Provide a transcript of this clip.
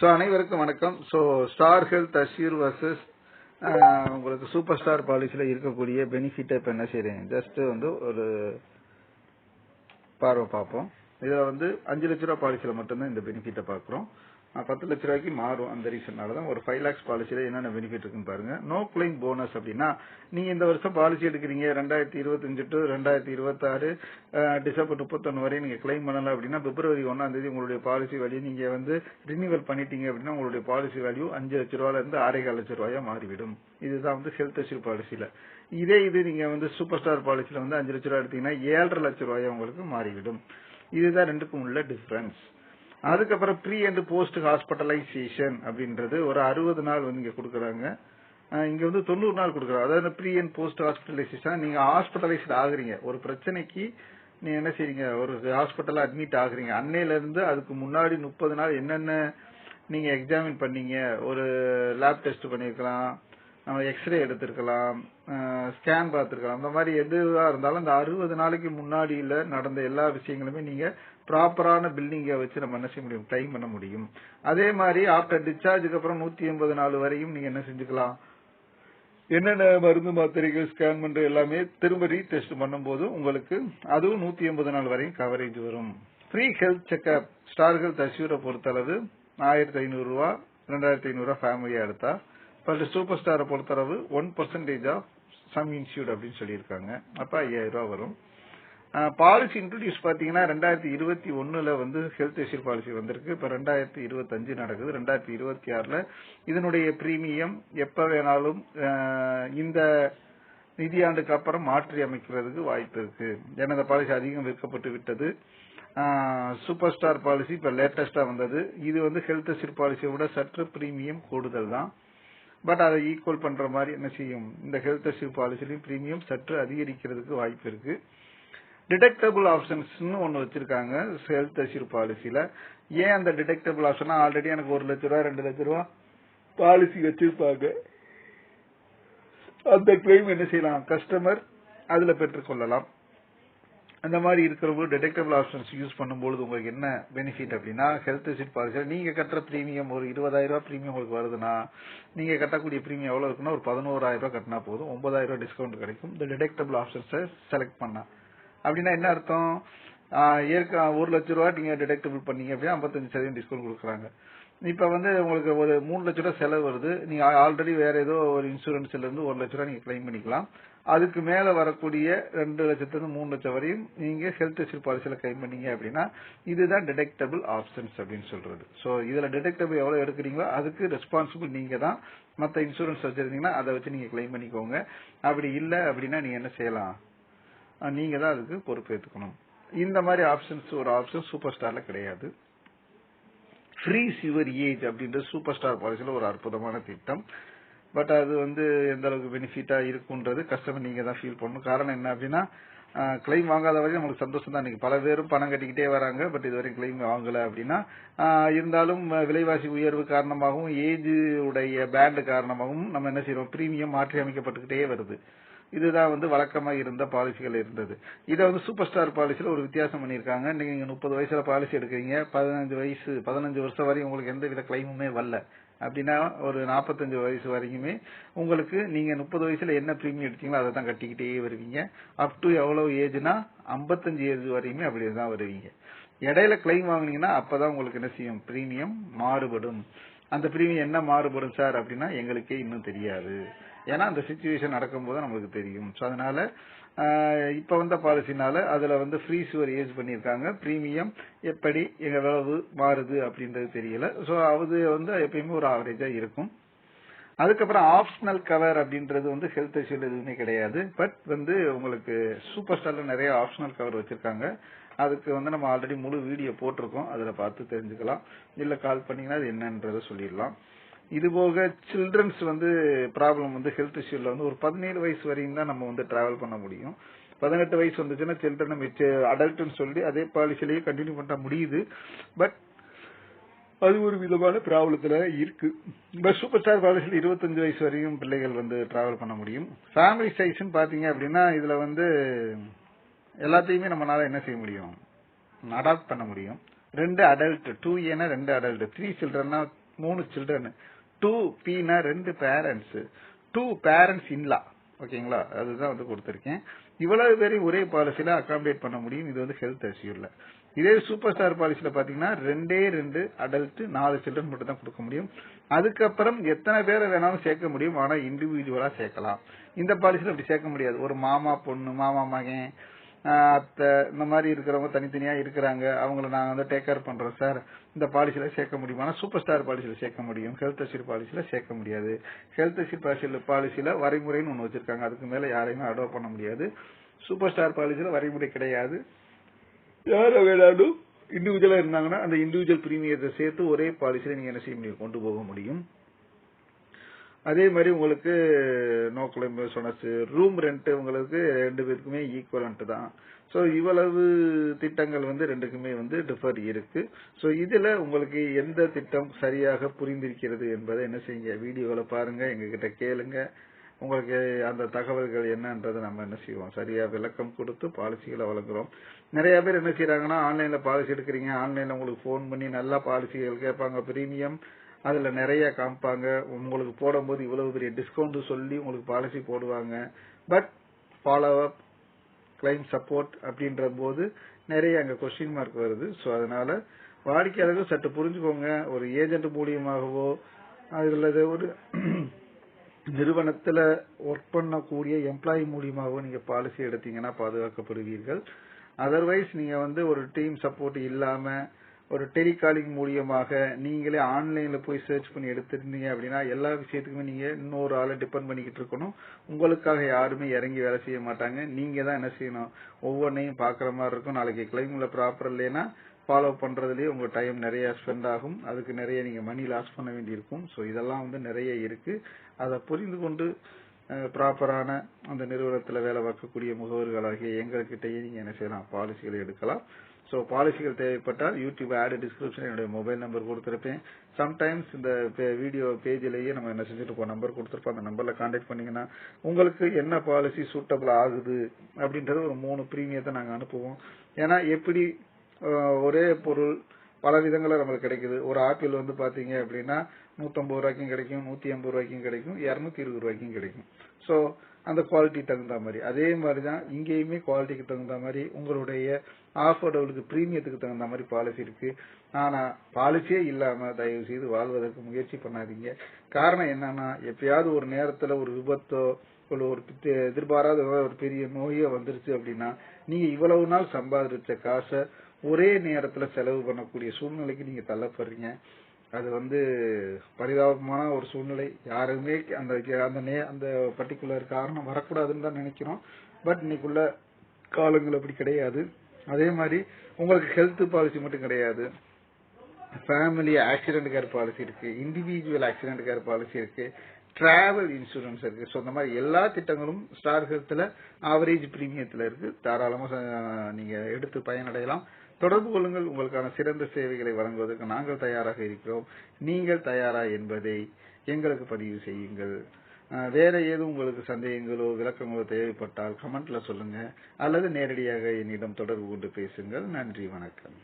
So அனைவருக்கும் வணக்கம். So Star Health Assure versus உங்களுக்கு சூப்பர் ஸ்டார் பாலிசியில் இருக்கக்கூடிய பெனிஃபிட்டை இப்போ என்ன செய்றீங்க? ஜஸ்ட் வந்து ஒரு பார்வை பார்ப்போம். இதில் வந்து அஞ்சு லட்ச ரூபா பாலிசியில் மட்டும்தான் இந்த பெனிஃபிட்டை பார்க்குறோம். பத்து லட்ச ரூபாய்க்கு மாறும் அந்த ரீசன்னால தான். ஒரு ஃபைவ் லேக்ஸ் பாலிசியில் என்னென்ன பெனிஃபிட் இருக்குன்னு பாருங்க. நோ கிளைம் போனஸ் அப்படின்னா நீங்க இந்த வருஷம் பாலிசி எடுக்கிறீங்க ரெண்டாயிரத்தி இருபத்தஞ்சு டு ரெண்டாயிரத்தி இருபத்தாறு டிசம்பர் முப்பத்தொன்னு வரை நீங்க கிளைம் பண்ணல அப்படின்னா பிப்ரவரி ஒன்னாம் தேதி உங்களுடைய பாலிசி வேல்யூ நீங்க வந்து ரினியூவல் பண்ணிட்டீங்க அப்படின்னா உங்களுடைய பாலிசி வேல்யூ அஞ்சு லட்ச ரூபாயில இருந்து ஆறேகால் லட்ச ரூபாயா மாறிவிடும். இதுதான் வந்து ஹெல்த் அஷ்யூர் பாலிசியில இதே இது நீங்க வந்து சூப்பர் ஸ்டார் பாலிசியில வந்து அஞ்சு லட்ச ரூபாய் எடுத்தீங்கன்னா ஏழரை லட்ச ரூபாயா உங்களுக்கு மாறிவிடும். இதுதான் ரெண்டுக்கும் உள்ள டிஃபரன்ஸ் அதுக்கப்புறம் ப்ரீ அண்ட் போஸ்ட் ஹாஸ்பிட்டலைசேஷன் அப்படின்றது ஒரு அறுபது நாள் வந்து இங்க கொடுக்குறாங்க. இங்க வந்து தொண்ணூறு நாள் கொடுக்குறாங்க. அதாவது ப்ரீ அண்ட் போஸ்ட் ஹாஸ்பிட்டலைசேஷன் நீங்க ஹாஸ்பிட்டலைஸ்ட் ஆகுறீங்க. ஒரு பிரச்சனைக்கு நீ என்ன செய்றீங்க? ஒரு ஹாஸ்பிட்டல் அட்மிட் ஆகுறீங்க. அன்னையில இருந்து அதுக்கு முன்னாடி முப்பது நாள் என்னென்ன நீங்க எக்ஸாமின் பண்ணீங்க? ஒரு லேப் டெஸ்ட் பண்ணிருக்கலாம். நம்ம எக்ஸ்ரே எடுத்திருக்கலாம் ஸ்கேன் பார்த்துருக்கலாம். அந்த மாதிரி எதுவாக இருந்தாலும் அந்த அறுபது நாளைக்கு முன்னாடியில் நடந்த எல்லா விஷயங்களுமே நீங்கள் ப்ராப்பரான பில்டிங்கை வச்சு நம்ம என்ன செய்ய முடியும்? கிளைம் பண்ண முடியும். அதே மாதிரி ஆஃப்டர் டிஸ்சார்ஜுக்கு அப்புறம் நூற்றி எண்பது நாள் வரையும் நீங்கள் என்ன செஞ்சுக்கலாம்? என்னென்ன மருந்து மாத்திரைகள் ஸ்கேன் பண்ற எல்லாமே திரும்ப ரீடெஸ்ட் பண்ணும்போது உங்களுக்கு அதுவும் நூத்தி எண்பது நாள் வரையும் கவரேஜ் வரும். Free health checkup Star Health அஷ்யூரை பொறுத்தளவு ஆயிரத்தி ஐநூறு ரூபா ரெண்டாயிரத்தி ஐநூறு ரூபா ஃபேமிலியா எடுத்தா பட் சூப்பர் ஸ்டாரை பொறுத்தளவு one percentage of sum insured அப்படின்னு சொல்லியிருக்காங்க. அப்போ ஐயாயிரம் ரூபா வரும். பாலிசி இன்ட்ரடியூஸ் பார்த்தீங்கன்னா ரெண்டாயிரத்தி இருபத்தி ஒன்றில் வந்து ஹெல்த் இன்சூர் பாலிசி வந்திருக்கு. இப்போ ரெண்டாயிரத்தி இருபத்தஞ்சு நடக்குது. ரெண்டாயிரத்தி இருபத்தி ஆறில் இதனுடைய பிரீமியம் எப்போ வேணாலும் இந்த நிதியாண்டுக்கு அப்புறம் மாற்றி அமைக்கிறதுக்கு வாய்ப்பு இருக்கு. ஏன்னா இந்த பாலிசி அதிகம் விற்கப்பட்டு விட்டது. சூப்பர் ஸ்டார் பாலிசி இப்போ லேட்டஸ்டாக வந்தது. இது வந்து ஹெல்த் இன்சூர் பாலிசியை விட சற்று பிரீமியம் கூடுதல் தான். பட் அதை ஈக்குவல் பண்ற மாதிரி என்ன செய்யும்? இந்த ஹெல்த் இன்சூர் பாலிசிலையும் பிரீமியம் சற்று அதிகரிக்கிறதுக்கு வாய்ப்பு இருக்கு. டிடெக்டபிள் ஆப்ஷன்ஸ் ஒன்னு வச்சிருக்காங்க ஹெல்த் அஷ்யூர் பாலிசியில ஏன் அந்த டிடெக்டபிள் ஆப்ஷன் ஆல்ரெடி எனக்கு ஒரு லட்ச ரூபா ரெண்டு லட்ச ரூபா பாலிசி வச்சிருப்பாங்க. அந்த கிளைம் என்ன செய்யலாம்? கஸ்டமர் அதுல பெற்றுக்கொள்ளலாம். அந்த மாதிரி இருக்கிறவங்க டிடெக்டபிள் ஆப்ஷன்ஸ் யூஸ் பண்ணும்போது உங்களுக்கு என்ன பெனிஃபிட் அப்படின்னா ஹெல்த் இன்சூர் பாலிசியில் நீங்க கட்டுற பிரீமியம் ஒரு இருபதாயிரம் ரூபாய் பிரீமியம் உங்களுக்கு வருதுன்னா நீங்க கட்டக்கூடிய பிரீமியம் எவ்வளவு இருக்குன்னா ஒரு பதினோராயிரம் ரூபாய் கட்டினா போதும். ஒன்பதாயிரம் ரூபாய் டிஸ்கவுண்ட் கிடைக்கும். இந்த டிடெக்டபிள் ஆப்ஷன்ஸை செலக்ட் பண்ணா அப்படின்னா என்ன அர்த்தம்? ஏற்க ஒரு லட்ச ரூபா நீங்க டிடெக்டபிள் பண்ணீங்க அப்படின்னா ஐம்பத்தஞ்சு சதவீதம் டிஸ்கவுண்ட் கொடுக்குறாங்க. இப்ப வந்து உங்களுக்கு ஒரு மூணு லட்ச ரூபா செலவு வருது. நீங்க ஆல்ரெடி வேற ஏதோ ஒரு இன்சூரன்ஸ்ல இருந்து ஒரு லட்ச ரூபா நீங்க கிளைம் பண்ணிக்கலாம். அதுக்கு மேல வரக்கூடிய ரெண்டு லட்சத்துலேருந்து மூணு லட்சம் வரையும் நீங்க ஹெல்த் இன்சூர் பாலிசியில கிளைம் பண்ணீங்க அப்படின்னா இதுதான் டிடெக்டபிள் ஆப்ஷன்ஸ் அப்படின்னு சொல்றது. சோ இதுல டிடெக்டபிள் எவ்வளவு எடுக்கிறீங்களோ அதுக்கு ரெஸ்பான்சிபிள் நீங்க தான். மத்த இன்சூரன்ஸ் வச்சிருந்தீங்கன்னா அதை வச்சு நீங்க கிளைம் பண்ணிக்கோங்க. அப்படி இல்ல அப்படின்னா நீங்க என்ன செய்யலாம்? நீங்க தான் அதுக்கு பொறுப்பேற்றுக்கணும் இந்த மாதிரி ஆப்ஷன்ஸ் ஒரு ஆப்ஷன் சூப்பர் ஸ்டார்ல கிடையாது. ஃப்ரீஸ் யுவர் ஏஜ் அப்படின்ற சூப்பர் ஸ்டார் பாலிசியில் ஒரு அற்புதமான திட்டம். பட் அது வந்து எந்த அளவுக்கு பெனிஃபிட்டா இருக்குன்றது கஸ்டமர் நீங்க தான் ஃபீல் பண்ணணும். காரணம் என்ன அப்படின்னா கிளைம் வாங்காத வரையும் நமக்கு சந்தோஷம் தான். இன்னைக்கு பல பேரும் பணம் கட்டிக்கிட்டே வராங்க. பட் இதுவரை கிளைம் வாங்கல அப்படின்னா இருந்தாலும் விலைவாசி உயர்வு காரணமாகவும் ஏஜ் உடைய பேண்ட் காரணமாகவும் நம்ம என்ன செய்யறோம்? பிரீமியம் மாற்றி அமைக்கப்பட்டுக்கிட்டே வருது. இதுதான் வந்து வழக்கமாக இருந்த பாலிசிகள் இருந்தது. இதை வந்து சூப்பர் ஸ்டார் பாலிசியில் ஒரு வித்தியாசம் பண்ணிருக்காங்க நீங்க முப்பது வயசுல பாலிசி எடுக்கிறீங்க. பதினஞ்சு வயசு பதினஞ்சு வருஷம் வரையும் உங்களுக்கு எந்த வித கிளைமுமே வரல. அப்படின்னா ஒரு நாற்பத்தஞ்சு வயசு வரைக்குமே உங்களுக்கு நீங்க முப்பது வயசுல என்ன ப்ரீமியம் எடுத்தீங்களோ அதை தான் கட்டிக்கிட்டே வருவீங்க. அப் டு எவ்வளவு ஏஜ்னா ஐம்பத்தஞ்சு ஏஜ் வரையுமே அப்படிதான் வருவீங்க. இடையில கிளைம் வாங்கினீங்கன்னா அப்பதான் உங்களுக்கு என்ன செய்யும்? பிரீமியம் மாறுபடும். அந்த பிரீமியம் என்ன மாறுபடும் சார் அப்படின்னா எங்களுக்கே இன்னும் தெரியாது. ஏன்னா அந்த சுச்சுவேஷன் நடக்கும்போது நம்மளுக்கு தெரியும். ஸோ அதனால இப்ப வந்த பாலிசினால அதுல வந்து ஃப்ரீ சுவர் ஏஜ் பண்ணியிருக்காங்க. ப்ரீமியம் எப்படி எவ்வளவு மாறுது அப்படின்றது தெரியல. ஸோ அது வந்து எப்பயுமே ஒரு ஆவரேஜா இருக்கும். அதுக்கப்புறம் ஆப்ஷனல் கவர் அப்படின்றது வந்து ஹெல்த் இஷ்யூல எதுவுமே கிடையாது. பட் வந்து உங்களுக்கு சூப்பர் ஸ்டார்ல நிறைய ஆப்ஷனல் கவர் வச்சிருக்காங்க. அதுக்கு வந்து நம்ம ஆல்ரெடி முழு வீடியோ போட்டிருக்கோம். அதுல பார்த்து தெரிஞ்சுக்கலாம். இல்ல கால் பண்ணீங்கன்னா அது என்னன்றதை சொல்லிடலாம். இது போக சில்ட்ரன்ஸ் வந்து ப்ராப்ளம் வந்து ஹெல்த் இஷ்யூல வந்து ஒரு பதினேழு வயசு வரையும் தான் நம்ம வந்து டிராவல் பண்ண முடியும். பதினெட்டு வயசு வந்துச்சுன்னா சில்ட்ரன் அடல்ட்னு சொல்லி அதே பாலிசிலேயே கண்டினியூ பண்ண முடியுது. பட் அது ஒரு விதமான ப்ராப்ளத்தில் இருக்கு. பட் சூப்பர் ஸ்டார் பாலிசியில் இருபத்தஞ்சு வயசு வரையும் பிள்ளைகள் வந்து டிராவல் பண்ண முடியும். ஃபேமிலி சைஸ்ன்னு பார்த்தீங்க அப்படின்னா இதில் வந்து எல்லாத்தையுமே நம்மளால என்ன செய்ய முடியும்? அடாப்ட் பண்ண முடியும். ரெண்டு அடல்ட் டூ ஏனா ரெண்டு அடல்ட் த்ரீ சில்ட்ரன்னா மூணு சில்ட்ரன் டூ பீனா ரெண்டு பேரண்ட்ஸ் டூ பேரண்ட்ஸ் இன்லா ஓகேங்களா அதுதான் வந்து கொடுத்துருக்கேன். இவ்வளவு பேரையும் ஒரே பாலிசியில அகாமடேட் பண்ண முடியும். இது வந்து ஹெல்த் அசியூர்ல இதே சூப்பர் ஸ்டார் பாலிசியில பாத்தீங்கன்னா ரெண்டே ரெண்டு அடல்ட் நாலு சில்ட்ரன் மட்டும் தான் கொடுக்க முடியும். அதுக்கப்புறம் எத்தனை பேரை வேணாலும் சேர்க்க முடியும். ஆனா இண்டிவிஜுவலா சேர்க்கலாம். இந்த பாலிசியில அப்படி சேர்க்க முடியாது. ஒரு மாமா பொண்ணு மாமா மகன் அத்தை இந்த மாதிரி இருக்கிறவங்க தனித்தனியா இருக்கிறாங்க. அவங்கள நான் வந்து டேக் கேர் பண்றோம் சார் இந்த பாலிசியில சேர்க்க முடியும்? ஆனால் சூப்பர் ஸ்டார் பாலிசியில சேர்க்க முடியும். ஹெல்த் அசீர் பாலிசியில சேர்க்க முடியாது. ஹெல்த் அசீர் பாலிசியில பாலிசியில வரைமுறைன்னு ஒன்று வச்சிருக்காங்க. அதுக்கு மேல யாரையுமே அடோ பண்ண முடியாது. சூப்பர் ஸ்டார் பாலிசியில வரைமுறை கிடையாது. யார் வேணாலும் இண்டிவிஜுவலா இருந்தாங்கன்னா அந்த இண்டிவிஜுவல் பிரீமியத்தை சேர்த்து ஒரே பாலிசியில நீங்க என்ன செய்ய முடியும்? கொண்டு போக முடியும். அதே மாதிரி உங்களுக்கு no claim bonus room rent உங்களுக்கு ரெண்டு பேருக்குமே ஈக்குவலண்ட் தான். ஸோ இவ்வளவு திட்டங்கள் வந்து ரெண்டுக்குமே வந்து டிஃபர் இருக்கு. ஸோ இதுல உங்களுக்கு எந்த திட்டம் சரியாக புரிந்திருக்கிறது என்பதை என்ன செய்யுங்க வீடியோவில் பாருங்க எங்ககிட்ட கேளுங்க. உங்களுக்கு அந்த தகவல்கள் என்னன்றதை நம்ம என்ன செய்வோம் சரியா விளக்கம் கொடுத்து பாலிசிகளை வழங்குறோம். நிறைய பேர் என்ன செய்யறாங்கன்னா ஆன்லைன்ல பாலிசி எடுக்கிறீங்க ஆன்லைன்ல உங்களுக்கு ஃபோன் பண்ணி நல்லா பாலிசிகள் கேட்பாங்க பிரீமியம் அதுல நிறைய காமிப்பாங்க. உங்களுக்கு போடும்போது இவ்வளவு பெரிய டிஸ்கவுண்ட் சொல்லி உங்களுக்கு பாலிசி போடுவாங்க. But follow up claim support அப்படின்ற போது நிறைய அங்க கொஸ்டின் மார்க் வருது. ஸோ அதனால வாடிக்கையாளர்கள் சற்று புரிஞ்சுக்கோங்க. ஒரு ஏஜென்ட் மூலியமாகவோ அல்லது ஒரு நிறுவனத்தில் ஒர்க் பண்ணக்கூடிய எம்ப்ளாயி மூலியமாகவோ நீங்க பாலிசி எடுத்தீங்கன்னா பாதுகாக்கப்படுவீர்கள். அதர்வைஸ் நீங்க வந்து ஒரு டீம் சப்போர்ட் இல்லாமல் ஒரு டெலிகாலிங் மூலியமாக நீங்களே ஆன்லைன்ல போய் சர்ச் பண்ணி எடுத்திருந்தீங்க அப்படின்னா எல்லா விஷயத்துக்குமே நீங்க இன்னொரு ஆளை டிபெண்ட் பண்ணிக்கிட்டு இருக்கணும். உங்களுக்காக யாருமே இறங்கி வேலை செய்ய மாட்டாங்க. நீங்க தான் என்ன செய்யணும்? ஒவ்வொன்றையும் பாக்குற மாதிரி இருக்கும். நாளைக்கு கிளைமில் ப்ராப்பர் இல்லைன்னா ஃபாலோ பண்றதுலயே உங்க டைம் நிறைய ஸ்பெண்ட் ஆகும். அதுக்கு நிறைய நீங்க மணி லாஸ் பண்ண வேண்டியிருக்கும். ஸோ இதெல்லாம் வந்து நிறைய இருக்கு. அதை புரிந்து கொண்டு ப்ராப்பரான அந்த நிறுவனத்தில் வேலை பார்க்கக்கூடிய முகவர்களாகிய எங்கள்கிட்டயே நீங்க என்ன செய்யலாம்? பாலிசிகளை எடுக்கலாம். ஸோ பாலிசிகள் தேவைப்பட்டால் யூடியூப் ஆட் டிஸ்கிரிப்ஷன் என்னுடைய மொபைல் நம்பர் கொடுத்துருப்பேன். சம்டைம்ஸ் இந்த வீடியோ பேஜிலேயே நம்ம என்ன செஞ்சுட்டு நம்பர் கொடுத்துருப்போம். அந்த நம்பரில் காண்டாக்ட் பண்ணிங்கன்னா உங்களுக்கு என்ன பாலிசி சூட்டபிள் ஆகுது அப்படின்றது ஒரு மூணு ப்ரீமியத்தை நாங்கள் அனுப்புவோம். ஏன்னா எப்படி ஒரே பொருள் பல விதங்களில் நம்மளுக்கு கிடைக்குது. ஒரு ஆப்பிள் வந்து பார்த்தீங்க அப்படின்னா நூற்றம்பது ரூபாய்க்கும் கிடைக்கும் நூற்றி ஐம்பது ரூபாய்க்கும் கிடைக்கும் இரநூத்தி இருபது ரூபாய்க்கும் கிடைக்கும். ஸோ அந்த குவாலிட்டி தகுந்த மாதிரி. அதே மாதிரி தான் இங்கேயுமே குவாலிட்டிக்கு தகுந்த மாதிரி உங்களுடைய ஆஃபோர்டபுளுக்கு ப்ரீமியத்துக்கு தகுந்த மாதிரி பாலிசி இருக்கு. ஆனா பாலிசியே இல்லாம தயவு செய்து வாழ்வதற்கு முயற்சி பண்ணாதீங்க. காரணம் என்னன்னா எப்பயாவது ஒரு நேரத்துல ஒரு விபத்தோ ஒரு எதிர்பாராத ஒரு பெரிய நோயோ வந்துருச்சு அப்படின்னா நீங்க இவ்வளவு நாள் சம்பாதிச்ச காசை ஒரே நேரத்துல செலவு பண்ணக்கூடிய சூழ்நிலைக்கு நீங்க தள்ளப்படுறீங்க. அது வந்து பரிதாபமான ஒரு சூழ்நிலை. யாருமே அந்த அந்த நே அந்த பர்டிகுலர் காரணம் வரக்கூடாதுன்னு தான் நினைக்கிறோம். பட் இன்னைக்குள்ள காலங்கள் அப்படி கிடையாது. அதே மாதிரி உங்களுக்கு ஹெல்த் பாலிசி மட்டும் கிடையாது. ஃபேமிலி ஆக்சிடென்ட் கேர் பாலிசி இருக்கு. இண்டிவிஜுவல் ஆக்சிடென்ட் கேர் பாலிசி இருக்கு. டிராவல் இன்சூரன்ஸ் இருக்கு. ஸோ இந்த மாதிரி எல்லா திட்டங்களும் ஸ்டார் ஹெல்த்ல ஆவரேஜ் பிரீமியத்தில் இருக்கு. தாராளமாக நீங்க எடுத்து பயனடையலாம். தொடர்பு கொள்ளுங்கள். உங்களுக்கான சிறந்த சேவைகளை வழங்குவதற்கு நாங்கள் தயாராக இருக்கிறோம். நீங்கள் தயாரா என்பதை எங்களுக்கு பதிவு செய்யுங்கள். வேற ஏதும் உங்களுக்கு சந்தேகங்களோ விளக்கங்களோ தேவைப்பட்டால் கமெண்ட்ல சொல்லுங்க. அல்லது நேரடியாக என்னிடம் தொடர்பு கொண்டு பேசுங்கள். நன்றி வணக்கம்.